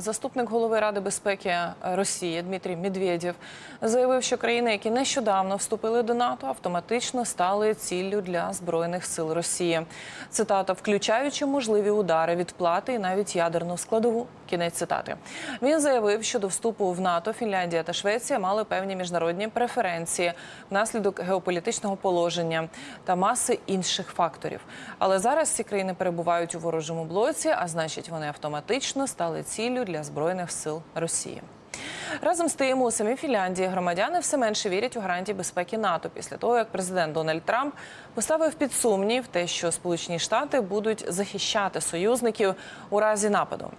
Заступник голови Ради безпеки Росії Дмитрій Медведєв заявив, що країни, які нещодавно вступили до НАТО, автоматично стали ціллю для збройних сил Росії. Цитата, включаючи можливі удари, відплати і навіть ядерну складову. Кінець цитати. Він заявив, що до вступу в НАТО Фінляндія та Швеція мали певні міжнародні преференції внаслідок геополітичного положення та маси інших факторів. Але зараз ці країни перебувають у ворожому блоці, а значить, вони автоматично стали ціллю для збройних сил Росії. Разом з тим, у самій Фінляндії громадяни все менше вірять у гарантії безпеки НАТО після того, як президент Дональд Трамп поставив під сумнів те, що Сполучені Штати будуть захищати союзників у разі нападу.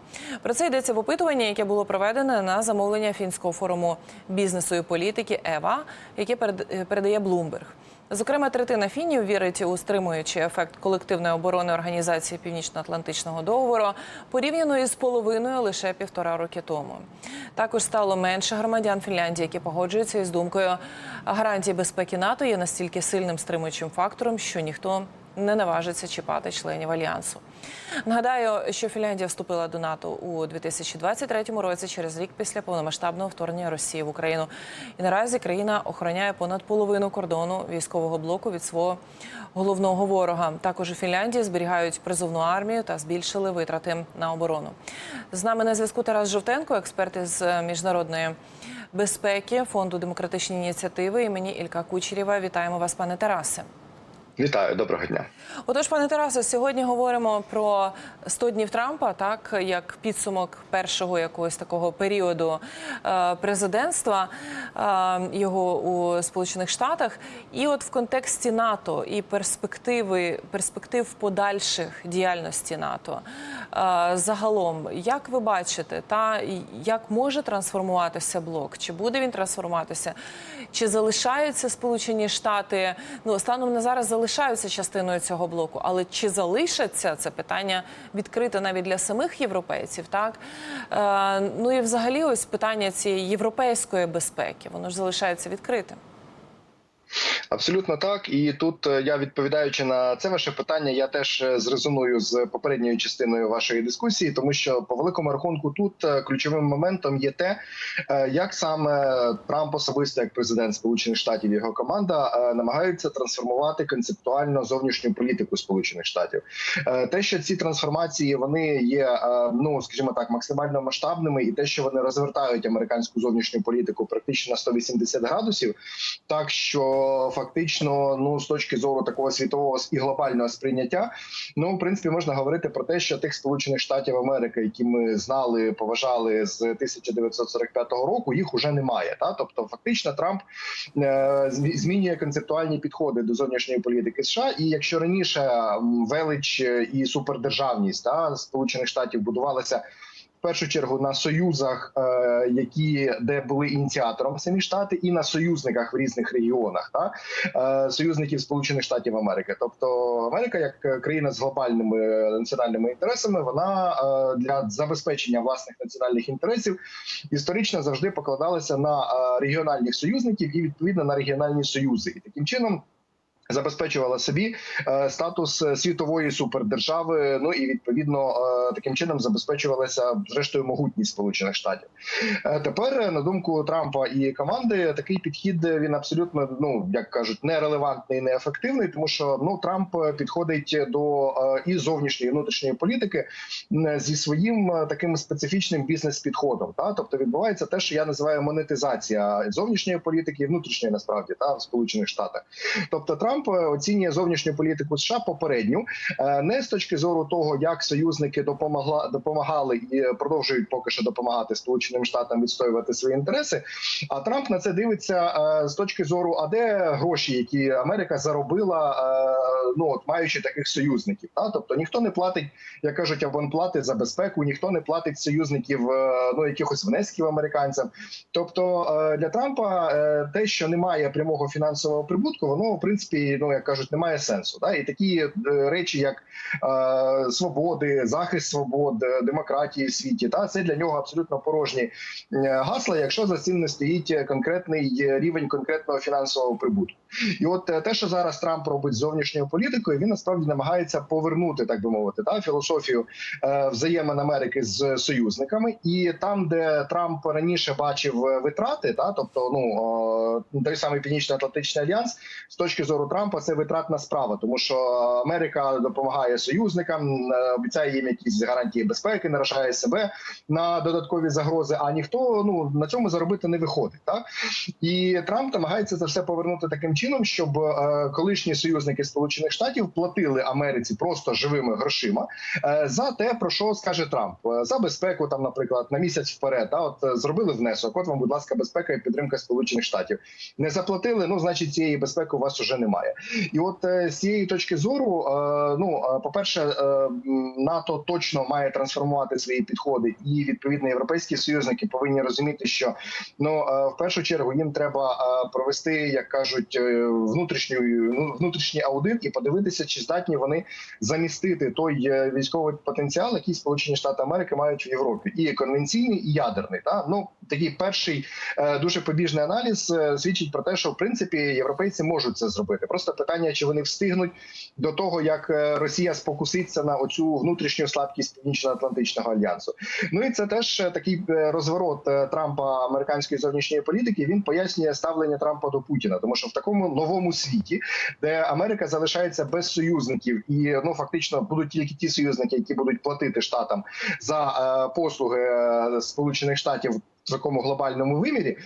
Про це йдеться в опитуванні, яке було проведене на замовлення фінського форуму бізнесу і політики ЕВА, яке перед- передає Блумберг. Зокрема, третина фінів вірить у стримуючий ефект колективної оборони Організації Північно-Атлантичного договору порівняно із половиною лише півтора роки тому. Також стало менше громадян Фінляндії, які погоджуються із думкою гарантії безпеки НАТО є настільки сильним стримуючим фактором, що ніхто не наважиться чіпати членів альянсу. Нагадаю, що Фінляндія вступила до НАТО у 2023 році через рік після повномасштабного вторгнення Росії в Україну. І наразі країна охороняє понад половину кордону військового блоку від свого головного ворога. Також у Фінляндії зберігають призовну армію та збільшили витрати на оборону. З нами на зв'язку Тарас Жовтенко, експерт із міжнародної безпеки фонду демократичні ініціативи імені Ілька Кучерєва. Вітаємо вас, пане Тарасе. Вітаю, доброго дня. Отож, пане Тарасе, сьогодні говоримо про 100 днів Трампа, так як підсумок першого якогось такого періоду е, президентства е, його у Сполучених Штатах. І от в контексті НАТО і перспективи перспектив подальших діяльності НАТО е, загалом, як ви бачите, та як може трансформуватися блок? Чи буде він трансформуватися? Чи залишаються Сполучені Штати? Ну станом на зараз залишаються частиною цього блоку, але чи залишаться це питання відкрите навіть для самих європейців? Так е, ну і взагалі, ось питання цієї європейської безпеки, воно ж залишається відкритим. Абсолютно так. І тут е, я відповідаючи на це ваше питання, я теж е, зрезоную з попередньою частиною вашої дискусії, тому що по великому рахунку тут е, ключовим моментом є те, як саме Трамп особисто, як президент Сполучених Штатів, його команда намагаються трансформувати концептуально зовнішню політику Сполучених Штатів. Те, що ці трансформації вони є, ну скажімо так, максимально масштабними, і те, що вони розвертають американську зовнішню політику практично на 180 градусів, так що фактично, ну з точки зору такого світового і глобального сприйняття, ну в принципі можна говорити про те, що тих сполучених штатів Америки, які ми знали, поважали з 1945 року, їх уже немає. Та тобто, фактично, Трамп е, змі- змінює концептуальні підходи до зовнішньої політики США. І якщо раніше велич е, і супердержавність та сполучених штатів будувалася першу чергу на союзах, е, які де були ініціатором самі штати, і на союзниках в різних регіонах, та е, союзників Сполучених Штатів Америки. Тобто Америка, як е, країна з глобальними національними інтересами, вона для забезпечення власних національних інтересів історично завжди покладалася на регіональних союзників і відповідно на регіональні союзи, і таким чином. Забезпечувала собі е, статус е, світової супердержави. Ну і відповідно е, таким чином забезпечувалася зрештою могутність Сполучених Штатів. Тепер, на думку Трампа і команди, такий підхід він абсолютно ну як кажуть, нерелевантний, неефективний, тому що ну Трамп підходить до і зовнішньої і внутрішньої політики зі своїм таким специфічним бізнес-підходом. Та тобто відбувається те, що я називаю монетизація зовнішньої політики і внутрішньої насправді та в Сполучених Штатах. Тобто Трамп е, оцінює зовнішню політику США попередню е, не з точки зору того, як союзники допомогла допомагали і е, продовжують поки що допомагати Сполученим Штатам відстоювати свої інтереси. А Трамп на це дивиться з точки зору, а де гроші, які Америка заробила, ну от маючи таких союзників. Та тобто ніхто не платить, як кажуть, абонплати за безпеку, ніхто не платить союзників ну якихось внесків американцям. Тобто для Трампа те, що немає прямого фінансового прибутку, воно в принципі ну як кажуть, немає сенсу. Да? І такі е, речі, як е, свободи, захист свобод, е, демократії в світі, та це для нього абсолютно порожні е, гасла, якщо за цим не стоїть конкретний рівень конкретного фінансового прибутку. І от те, що зараз Трамп робить зовнішньою політикою, він насправді намагається повернути, так би мовити, та філософію е, взаємин Америки з союзниками, і там, де Трамп раніше бачив витрати, та тобто, ну той самий Північно-Атлантичний альянс, з точки зору Трампа, це витратна справа, тому що Америка допомагає союзникам, е, обіцяє їм якісь гарантії безпеки, наражає себе на додаткові загрози. А ніхто ну на цьому заробити не виходить. Так і Трамп намагається це все повернути таким чином, щоб е, колишні союзники Сполучених Штатів платили Америці просто живими грошима е, за те, про що скаже Трамп за безпеку, там, наприклад, на місяць вперед. Да, от зробили внесок. От вам, будь ласка, безпека і підтримка Сполучених Штатів. Не заплатили. Ну, значить, цієї безпеки у вас уже немає. І от е, з цієї точки зору, е, ну е, по перше, НАТО точно має трансформувати свої підходи, і відповідно європейські союзники повинні розуміти, що ну в першу чергу їм треба провести, як кажуть, внутрішню ну, внутрішній аудит і подивитися, чи здатні вони замістити той військовий потенціал, який Сполучені Штати Америки мають в Європі, і конвенційний, і ядерний. Та ну такий перший е, дуже побіжний аналіз е, свідчить про те, що в принципі європейці можуть це зробити. Просто питання, чи вони встигнуть до того, як е, Росія спокуситься на оцю внутрішню слабкість Північно-Атлантичного альянсу. Ну і це теж такий розворот Трампа американської зовнішньої політики. Він пояснює ставлення Трампа до Путіна, тому що в такому новому світі, де Америка залишається без союзників, і ну фактично будуть тільки ті союзники, які будуть платити штатам за послуги Сполучених Штатів. Такому глобальному вимірі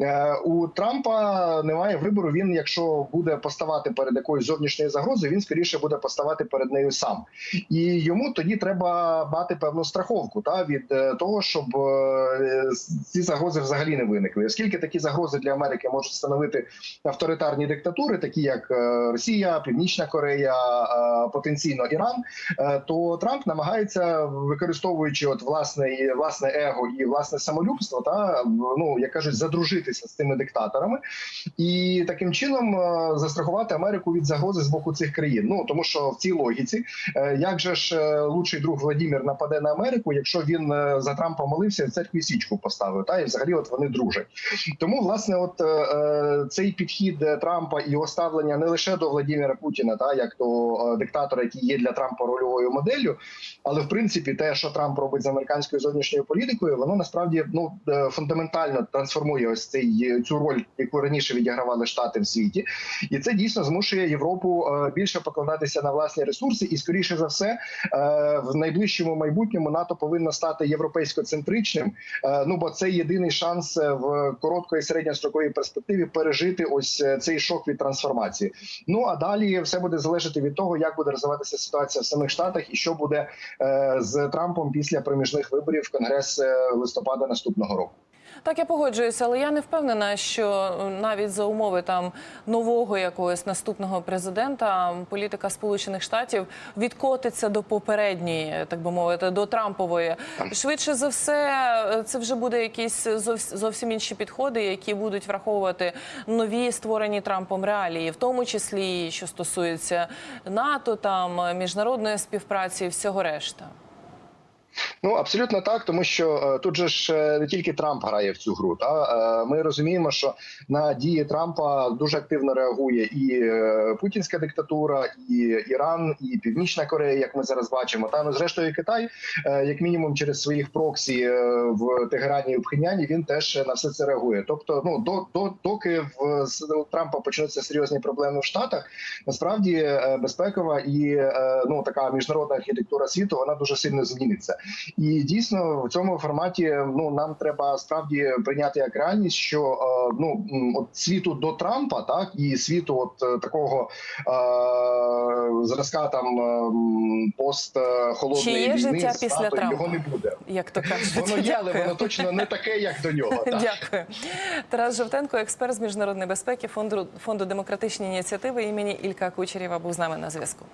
Е, у Трампа немає вибору. Він, якщо буде поставати перед якоюсь зовнішньою загрозою, він скоріше буде поставати перед нею сам, і йому тоді треба мати певну страховку та від е, того, щоб е, ці загрози взагалі не виникли. Оскільки такі загрози для Америки можуть становити авторитарні диктатури, такі як Росія, Північна Корея, потенційно Іран, то Трамп намагається використовуючи от власне власне его і власне самолюбство, та ну як кажуть, задружитися з цими диктаторами і таким чином е, застрахувати Америку від загрози з боку цих країн. Ну тому що в цій логіці, е, як же ж е, лучший друг Владімір нападе на Америку, якщо він за Трампа молився, в церкві січку поставив, та і взагалі, от вони дружать. Тому власне, от цей підхід Трампа і його ставлення не лише до Владіміра Путіна, та як до диктатора, який є для Трампа рольовою моделлю, але в принципі те, що Трамп робить з американською зовнішньою політикою, воно насправді ну фундаментально трансформує ось цей цю роль, яку раніше відігравали штати в світі, і це дійсно змушує Європу е, більше покладатися на власні ресурси, і скоріше за все, е, в найближчому майбутньому НАТО повинно стати європейсько-центричним. Е, Ну бо це єдиний шанс е, в короткої середньостроковій перспективі пережити ось е, цей шок від трансформації. Ну а далі все буде залежати від того, як буде розвиватися ситуація в самих штатах, і що буде е, з Трампом після проміжних виборів Конгрес е, листопада наступного року. Так, я погоджуюся, але я не впевнена, що е, навіть за умови там нового якогось наступного президента політика Сполучених Штатів відкотиться до попередньої, так би мовити, до Трампової. Швидше за все, е, це вже буде якісь зовс- зовсім інші підходи, які будуть враховувати нові створені Трампом реалії, в тому числі що стосується НАТО, там е, міжнародної співпраці і всього решта. Ну абсолютно так, тому що е, тут же ж е, не тільки Трамп грає в цю гру. Та е, ми розуміємо, що на дії Трампа дуже активно реагує і путінська диктатура, і Іран, і Північна Корея, як ми зараз бачимо. Та ну зрештою, і Китай, як мінімум, через своїх проксі в Тегерані і в Пхеньяні, він теж на все це реагує. Тобто, ну до, до доки в у Трампа почнуться серйозні проблеми в Штатах, насправді безпекова і ну така міжнародна архітектура світу вона дуже сильно зміниться. І дійсно в цьому форматі ну нам треба справді прийняти як реальність, що е, ну от світу до Трампа, так і світу, от е, такого е, зразка там ем, пост е, холодної війни життя з після Трампа? його не буде. Як то кажуть, Воно є, але воно точно не таке, як до нього. Так. Дякую. Тарас Жовтенко, експерт з міжнародної безпеки фонду фонду демократичні ініціативи імені Ілька Кучерєва, був з нами на зв'язку.